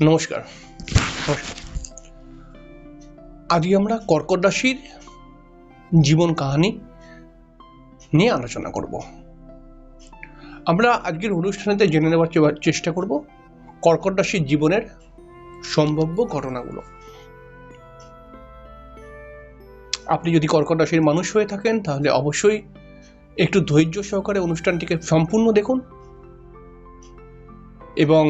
নমস্কার। আজকে আমরা কর্কট রাশির জীবন কাহিনী নিয়ে আলোচনা করব। আমরা আজকের অনুষ্ঠানেতে জেনে নেওয়ার চেষ্টা করব কর্কট রাশির জীবনের সম্ভাব্য ঘটনাগুলো। আপনি যদি কর্কট রাশির মানুষ হয়ে থাকেন, তাহলে অবশ্যই একটু ধৈর্য সহকারে অনুষ্ঠানটিকে সম্পূর্ণ দেখুন এবং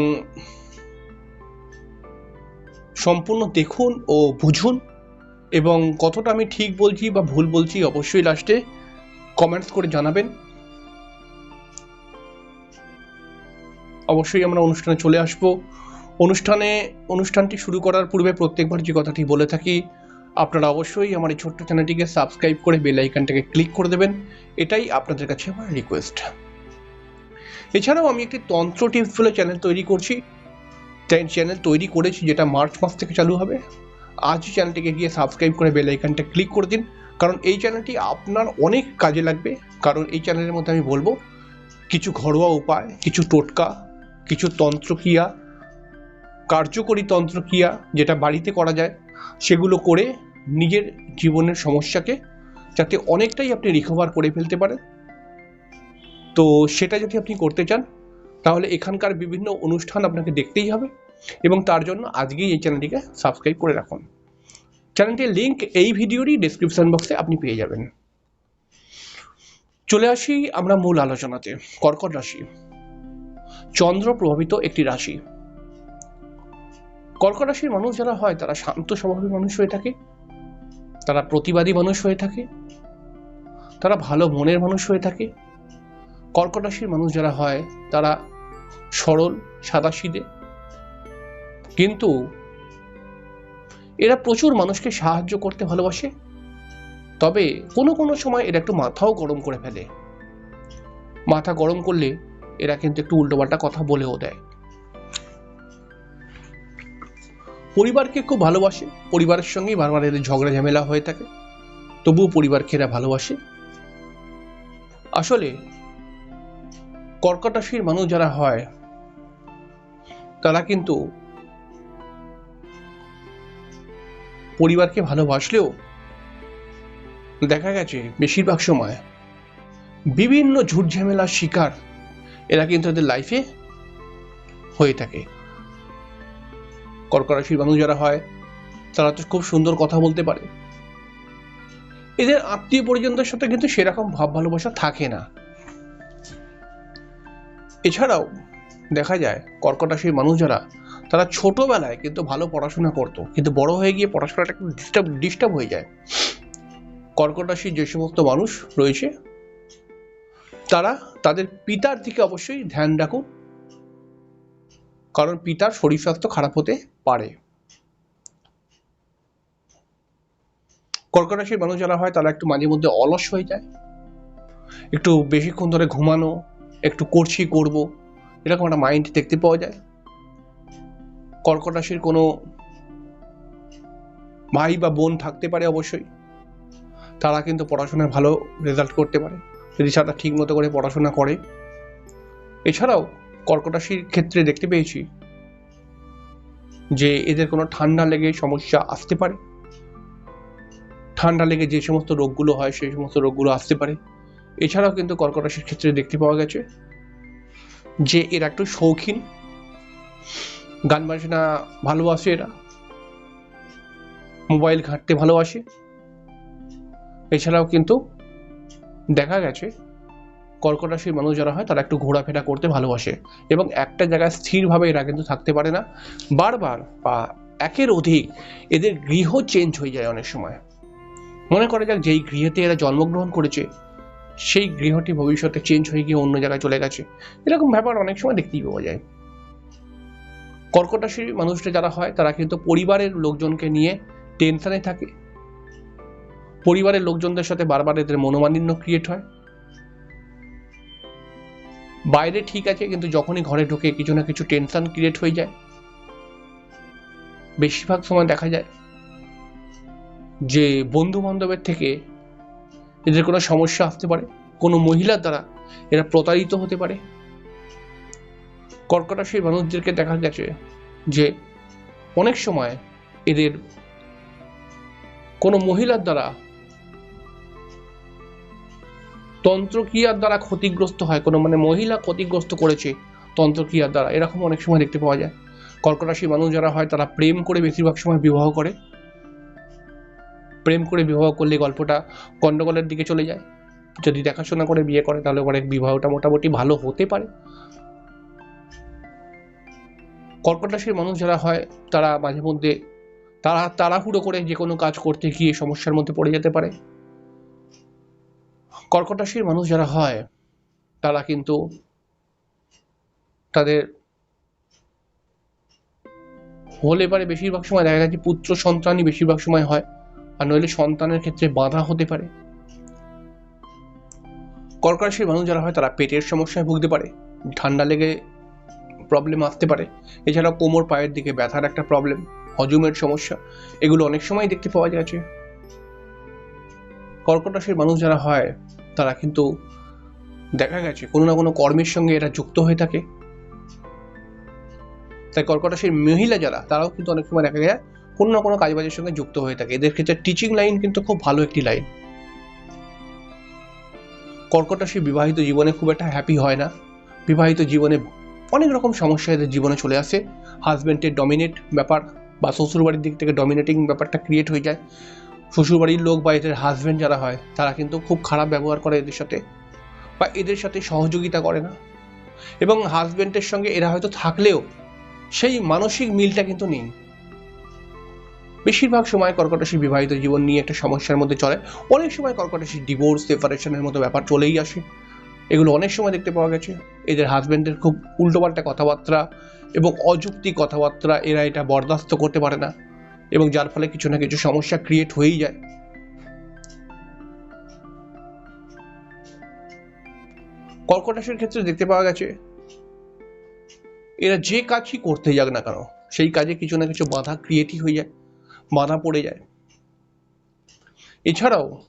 সম্পূর্ণ দেখুন ও বুঝুন এবং কতটা আমি ঠিক বলছি বা ভুল বলছি অবশ্যই লাস্টে কমেন্টস করে জানাবেন। অবশ্যই আমরা অনুষ্ঠানে চলে আসব। অনুষ্ঠানে, অনুষ্ঠানটি শুরু করার পূর্বে প্রত্যেকবার যে কথাটি বলে থাকি, আপনারা অবশ্যই আমার এই ছোট্ট চ্যানেলটিকে সাবস্ক্রাইব করে বেল আইকনটাকে ক্লিক করে দেবেন। এটাই আপনাদের কাছে আমার রিকোয়েস্ট এছাড়াও আমি একটি তন্ত্র টিপস বলে চ্যানেল তৈরি করছি। চ্যানেল চ্যানেল তৈরি করেছি, যেটা মার্চ মাস থেকে চালু হবে। আজই চ্যানেলটিকে গিয়ে সাবস্ক্রাইব করে বেল আইকনটা ক্লিক করে দিন। কারণ এই চ্যানেলটি আপনার অনেক কাজে লাগবে। কারণ এই চ্যানেলের মধ্যে আমি বলব, কিছু ঘরোয়া উপায়, কিছু টোটকা, কিছু তন্ত্রক্রিয়া, কার্যকরী তন্ত্রক্রিয়া যেটা বাড়িতে করা যায়, সেগুলো করে নিজের জীবনের সমস্যাকে যাতে অনেকটাই আপনি রিকভার করে ফেলতে পারেন। তো সেটা যদি আপনি করতে চান তাহলে এখানকার বিভিন্ন অনুষ্ঠান আপনাকে দেখতেই হবে এবং তার জন্য আজকেই এই চ্যানেলটিকে সাবস্ক্রাইব করে রাখুন। চ্যানেলটির লিঙ্ক এই ভিডিওরই ডেসক্রিপশন বক্সে আপনি পেয়ে যাবেন। চলে আসি আমরা মূল আলোচনাতে, কর্কট রাশি। চন্দ্র প্রভাবিত একটি রাশি। কর্কট রাশির মানুষ যারা হয়, তারা শান্ত স্বভাবের মানুষ হয়ে থাকে, তারা প্রতিবাদী মানুষ হয়ে থাকে, তারা ভালো মনের মানুষ হয়ে থাকে। কর্কট রাশির মানুষ যারা হয়, তারা সরল সাদাসিদে কিন্তু এরা প্রচুর মানুষকে সাহায্য করতে ভালোবাসে। তবে কোনো কোনো সময় এরা একটু মাথাও গরম করে ফেলে। মাথা গরম করলে এরা কিন্তু একটু উল্টোপাল্টা কথা বলেও দেয়। পরিবারকে খুব ভালোবাসে। পরিবারের সঙ্গেই বারবার এদের ঝগড়া ঝামেলা হয়ে থাকে। তবুও পরিবারকে এরা ভালোবাসে। আসলে কর্কট রাশির মানুষ যারা হয়, তারা কিন্তু পরিবারকে ভালোবাসলেও দেখা গেছে বেশিরভাগ সময় বিভিন্ন ঝুট ঝামেলার শিকার এরা কিন্তু এদের লাইফে হয়ে থাকে। কর্কট রাশির মানুষ যারা হয়, তারা তো খুব সুন্দর কথা বলতে পারে। এদের আত্মীয় পরিজনদের সাথে কিন্তু সেরকম ভাব ভালোবাসা থাকে না। এছাড়াও দেখা যায় কর্কট রাশির মানুষ যারা, তারা ছোটবেলায় কিন্তু ভালো পড়াশোনা করতো, কিন্তু বড় হয়ে গিয়ে পড়াশোনাটা একটু ডিস্টার্ব ডিস্টার্ব হয়ে যায়। কর্কট রাশির যে সমস্ত মানুষ রয়েছে, তারা তাদের পিতার দিকে অবশ্যই ধ্যান রাখুন, কারণ পিতার শরীর স্বাস্থ্য খারাপ হতে পারে। কর্কট রাশির মানুষ যারা হয়, তারা একটু মাঝে মধ্যে অলস হয়ে যায়, একটু বেশিক্ষণ ধরে ঘুমানো একটু করছি, করব। এরকম একটা মাইন্ড দেখতে পাওয়া যায়। কর্কট রাশির কোনো ভাই বা বোন থাকতে পারে অবশ্যই। তারা কিন্তু পড়াশোনায় ভালো রেজাল্ট করতে পারে। যদি তারা ঠিক মতো করে পড়াশোনা করে। এছাড়াও কর্কট রাশির ক্ষেত্রে দেখতে পেয়েছি যে এদের কোনো ঠান্ডা লেগে সমস্যা আসতে পারে। ঠান্ডা লেগে যে সমস্ত রোগগুলো হয়, সেই সমস্ত রোগগুলো আসতে পারে। এছাড়াও কিন্তু কর্কট রাশির ক্ষেত্রে দেখতে পাওয়া গেছে যে এরা একটু শৌখিন, গান বাজনা ভালোবাসে এরা, মোবাইল ঘাঁটতে ভালোবাসে এছাড়াও কিন্তু দেখা গেছে কর্কট রাশির মানুষ যারা হয় তারা একটু ঘোরাফেরা করতে ভালোবাসে এবং একটা জায়গায় স্থিরভাবে এরা কিন্তু থাকতে পারে না। বারবার বা একের অধিক এদের গৃহ চেঞ্জ হয়ে যায় অনেক সময়। মনে করা যাক যেই গৃহেতে এরা জন্মগ্রহণ করেছে সেই গৃহটি ভবিষ্যতে চেঞ্জ হয়ে গিয়ে অন্য জায়গায় চলে গেছে। এরকম ব্যাপার অনেক সময় দেখতেই পাওয়া যায়। কর্কট মানুষটা যারা হয়, তারা কিন্তু পরিবারের লোকজনকে নিয়ে টেনশনে থাকে। পরিবারের লোকজনদের সাথে বারবার এদের মনোমালিন্য ক্রিয়েট হয়। বাইরে ঠিক আছে, কিন্তু যখনই ঘরে ঢুকে কিছু না কিছু টেনশন ক্রিয়েট হয়ে যায়। বেশিরভাগ সময় দেখা যায় যে বন্ধু বান্ধবের থেকে এদের কোনো সমস্যা আসতে পারে, কোনো মহিলার দ্বারা এরা প্রতারিত হতে পারে। কর্কট মানুষদেরকে দেখা গেছে যে অনেক সময় এদের কোনো মহিলার দ্বারা তন্ত্রক্রিয়ার দ্বারা ক্ষতিগ্রস্ত হয়, কোনো মানে মহিলা ক্ষতিগ্রস্ত করেছে তন্ত্রক্রিয়ার দ্বারা, এরকম অনেক সময় দেখতে পাওয়া যায়। কর্কট মানুষ যারা হয়, তারা প্রেম করে বেশিরভাগ সময় বিবাহ করে। প্রেম করে বিবাহ করলে গল্পটা গন্ডগোলের দিকে চলে যায়। যদি দেখাশোনা করে বিয়ে করে, তাহলে পরে বিবাহটা মোটামুটি ভালো হতে পারে। কর্কট রাশির মানুষ যারা হয়, তারা মাঝে মধ্যে তারা তাড়াহুড়ো করে যে কোনো কাজ করতে গিয়ে সমস্যার মধ্যে পড়ে যেতে পারে। কর্কট রাশির মানুষ যারা হয়, তারা কিন্তু তাদের হলে পারে বেশিরভাগ সময়, দেখা যাচ্ছে পুত্র সন্তানই বেশিরভাগ সময় হয়। আর নইলে সন্তানের ক্ষেত্রে বাধা হতে পারে। কর্কট রাশির মানুষ যারা হয়, তারা পেটের সমস্যায় ভুগতে পারে, ঠান্ডা লেগে প্রবলেম আসতে পারে। এছাড়াও কোমর, পায়ের দিকে ব্যথার একটা প্রবলেম হজমের সমস্যা, এগুলো অনেক সময় দেখতে পাওয়া যাচ্ছে কর্কট রাশির মানুষ যারা হয়, তারা কিন্তু দেখা গেছে, কোনো না কোনো কর্মের সঙ্গে এরা যুক্ত হয়ে থাকে। তাই কর্কট রাশির মহিলা যারা, তারাও কিন্তু অনেক সময় দেখা যায় কোনো না কোনো কাজবাজের সঙ্গে যুক্ত হয়ে থাকে। এদের ক্ষেত্রে টিচিং লাইন কিন্তু খুব ভালো একটি লাইন কর্কট রাশি বিবাহিত জীবনে খুব একটা হ্যাপি হয় না। বিবাহিত জীবনে অনেক রকম সমস্যা এদের জীবনে চলে আসে। হাজব্যান্ডের ডমিনেট ব্যাপার বা শ্বশুরবাড়ির দিক থেকে ডমিনেটিং ব্যাপারটা ক্রিয়েট হয়ে যায়। শ্বশুরবাড়ির লোক বা এদের হাজব্যান্ড যারা হয়, তারা কিন্তু খুব খারাপ ব্যবহার করে এদের সাথে বা এদের সাথে সহযোগিতা করে না। এবং হাজব্যান্ডের সঙ্গে এরা হয়তো থাকলেও সেই মানসিক মিলটা কিন্তু নেই। বেশিরভাগ সময় কর্কটাশী বিবাহিত জীবন নিয়ে একটা সমস্যার মধ্যে চলে। অনেক সময় কর্কটাশী ডিভোর্স সেপারেশনের মতো ব্যাপার চলেই আসে। এগুলো অনেক সময় দেখতে পাওয়া গেছে। এদের হাজব্যান্ডের খুব উল্টোপাল্টা কথাবার্তা এবং অযুক্তি কথাবার্তা এরা এটা বরদাস্ত করতে পারে না এবং যার ফলে কিছু না কিছু সমস্যা ক্রিয়েট হয়েই যায়। কর্কট রাশির ক্ষেত্রে দেখতে পাওয়া গেছে, এরা যে কাজই করতে যাক না কেন, সেই কাজে কিছু না কিছু বাধা ক্রিয়েটই হয়ে যায়। বাধা পড়ে যায়। এছাড়াও,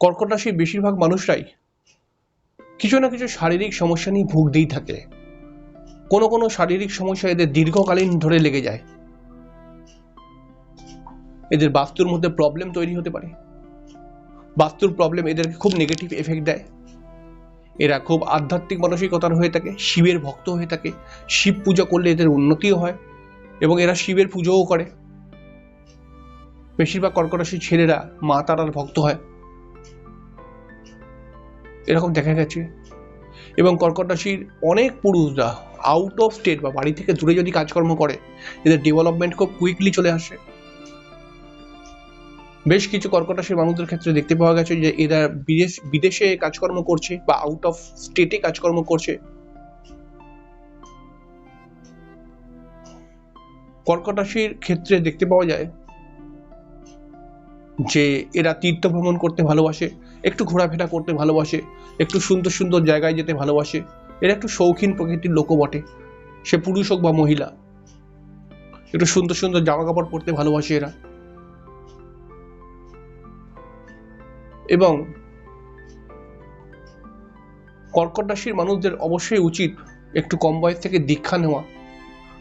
কর্কট রাশির বেশিরভাগ মানুষরাই কিছু না কিছু শারীরিক সমস্যা নিয়ে ভুগতেই থাকে। কোনো কোনো শারীরিক সমস্যা এদের দীর্ঘকালীন ধরে লেগে যায়। এদের বাস্তুর মধ্যে প্রবলেম তৈরি হতে পারে। বাস্তুর প্রবলেম এদেরকে খুব নেগেটিভ এফেক্ট দেয়। এরা খুব আধ্যাত্মিক মানসিকতার হয়ে থাকে, শিবের ভক্ত হয়ে থাকে। শিব পূজা করলে এদের উন্নতিও হয়। এবং এরা শিবের পুজোও করে। বেশিরভাগ কর্কটাশীর ছেলেরা মা তারার ভক্ত হয়। এরকম দেখা গেছে। এবং কর্কট রাশির অনেক পুরুষরা আউট অফ স্টেট বা বাড়ি থেকে দূরে যদি কাজকর্ম করে, এদের ডেভেলপমেন্ট খুব কুইকলি চলে আসে। বেশ কিছু কর্কট রাশির মানুষদের ক্ষেত্রে দেখতে পাওয়া গেছে যে এরা বিদেশ বিদেশে কাজকর্ম করছে বা আউট অফ স্টেটে কাজকর্ম করছে। কর্কট রাশির ক্ষেত্রে দেখতে পাওয়া যায় যে এরা তীর্থ ভ্রমণ করতে ভালোবাসে, একটু ঘোরাফেরা করতে ভালোবাসে, একটু সুন্দর সুন্দর জায়গায় যেতে ভালোবাসে। এরা একটু শৌখিন প্রকৃতির লোকও বটে। সে পুরুষ হোক বা মহিলা, একটু সুন্দর সুন্দর জামা কাপড় পরতে ভালোবাসে এরা। এবং কর্কট রাশির মানুষদের অবশ্যই উচিত একটু কম বয়স থেকে দীক্ষা নেওয়া।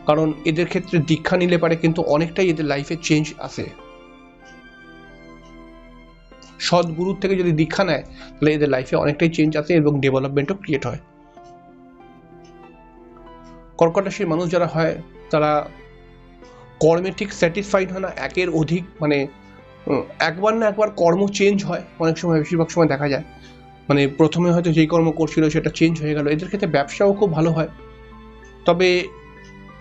কারণ এদের ক্ষেত্রে দীক্ষা নিলে পারে, কিন্তু অনেকটাই এদের লাইফে চেঞ্জ আসে। সদ্গুরুর থেকে যদি দীক্ষা নেয়, তাহলে এদের লাইফে অনেকটাই চেঞ্জ আসে এবং ডেভেলপমেন্টও ক্রিয়েট হয়। কর্কট রাশির মানুষ যারা হয়, তারা কর্মে ঠিক স্যাটিসফাইড হয় না, একের অধিক মানে একবার না একবার কর্ম চেঞ্জ হয়। অনেক সময়, বেশিরভাগ সময় দেখা যায় মানে প্রথমে হয়তো যেই কর্ম করছিল সেটা চেঞ্জ হয়ে গেল। এদের ক্ষেত্রে ব্যবসাও খুব ভালো হয়। তবে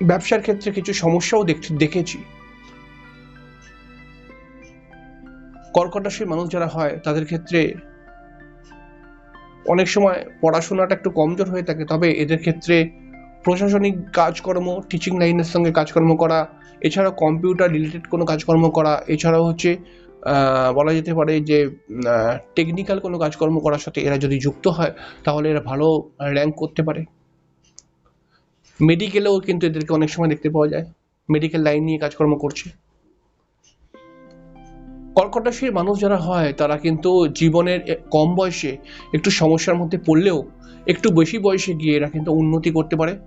ব্যবসার ক্ষেত্রে কিছু সমস্যাও দেখ- দেখেছি। কর্কট মানুষ যারা হয়, তাদের ক্ষেত্রে অনেক সময় পড়াশোনাটা একটু কমজোর হয়ে থাকে, তবে এদের ক্ষেত্রে প্রশাসনিক কাজকর্ম টিচিং লাইনের সঙ্গে কাজকর্ম করা, এছাড়াও কম্পিউটার রিলেটেড কোনো কাজকর্ম করা, এছাড়াও হচ্ছে বলা যেতে পারে যে টেকনিক্যাল কোনো কাজকর্ম করার সাথে এরা যদি যুক্ত হয়, তাহলে এরা ভালো র্যাঙ্ক করতে পারে। মেডিকেলেও কিন্তু এদেরকে অনেক সময় দেখতে পাওয়া যায়। মেডিকেল লাইন নিয়ে কাজকর্ম করছে। কর্কটরাশির মানুষ যারা হয়, তারা কিন্তু জীবনের কম বয়সে একটু সমস্যার মধ্যে পড়লেও একটু বেশি বয়সে গিয়ে এরা কিন্তু উন্নতি করতে পারে।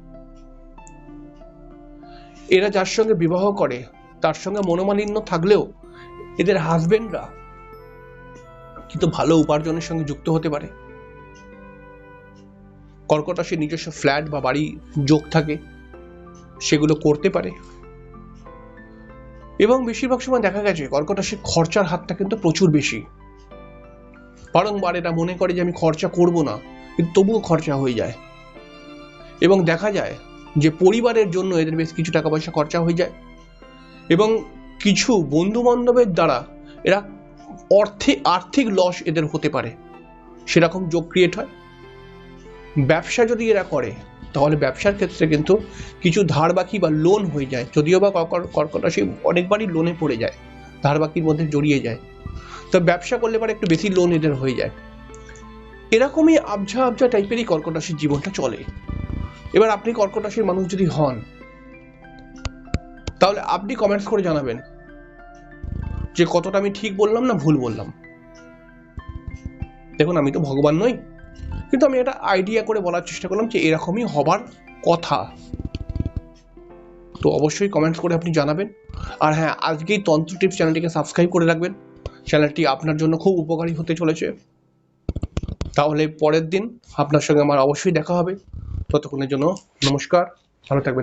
এরা যার সঙ্গে বিবাহ করে, তার সঙ্গে মনোমালিন্য থাকলেও এদের হাজবেন্ডরা কিন্তু ভালো উপার্জনের সঙ্গে যুক্ত হতে পারে। কর্কট নিজস্ব ফ্ল্যাট বা বাড়ি যোগ থাকে, সেগুলো করতে পারে। এবং বেশিরভাগ সময় দেখা গেছে, কর্কট খরচার হাতটা কিন্তু প্রচুর বেশি। বারংবার এরা মনে করে যে আমি খরচা করব না, কিন্তু তবুও খরচা হয়ে যায়। এবং দেখা যায় যে পরিবারের জন্য এদের বেশ কিছু টাকা পয়সা খরচা হয়ে যায়। এবং কিছু বন্ধু বান্ধবের দ্বারা এরা অর্থে আর্থিক লস এদের হতে পারে। সেরকম যোগ ক্রিয়েট হয়। ব্যবসা যদি এরা করে, তাহলে ব্যবসার ক্ষেত্রে কিন্তু কিছু ধার বাকি বা লোন হয়ে যায়। যদিও বা কর্কট রাশি অনেকবারই লোনে পড়ে যায় ধার বাকির মধ্যে জড়িয়ে যায়। তো ব্যবসা করলে পরে একটু বেশি লোন এদের হয়ে যায়। এরকমই আবঝা আবঝা টাইপেরই কর্কট রাশির জীবনটা চলে। এবার আপনি কর্কট রাশির মানুষ যদি হন, তাহলে আপনি কমেন্টস করে জানাবেন যে কতটা আমি ঠিক বললাম না ভুল বললাম। দেখুন, আমি তো ভগবান নই। কিন্তু আমি একটা আইডিয়া করে বলার চেষ্টা করলাম যে এরকমই হবার কথা। তো অবশ্যই কমেন্টস করে আপনি জানাবেন। আর হ্যাঁ আজকেই তন্ত্র টিপস চ্যানেলটিকে সাবস্ক্রাইব করে রাখবেন। চ্যানেলটি আপনার জন্য খুব উপকারী হতে চলেছে। তাহলে পরের দিন আপনার সঙ্গে আমার অবশ্যই দেখা হবে। ততক্ষণের জন্য নমস্কার, ভালো থাকবেন।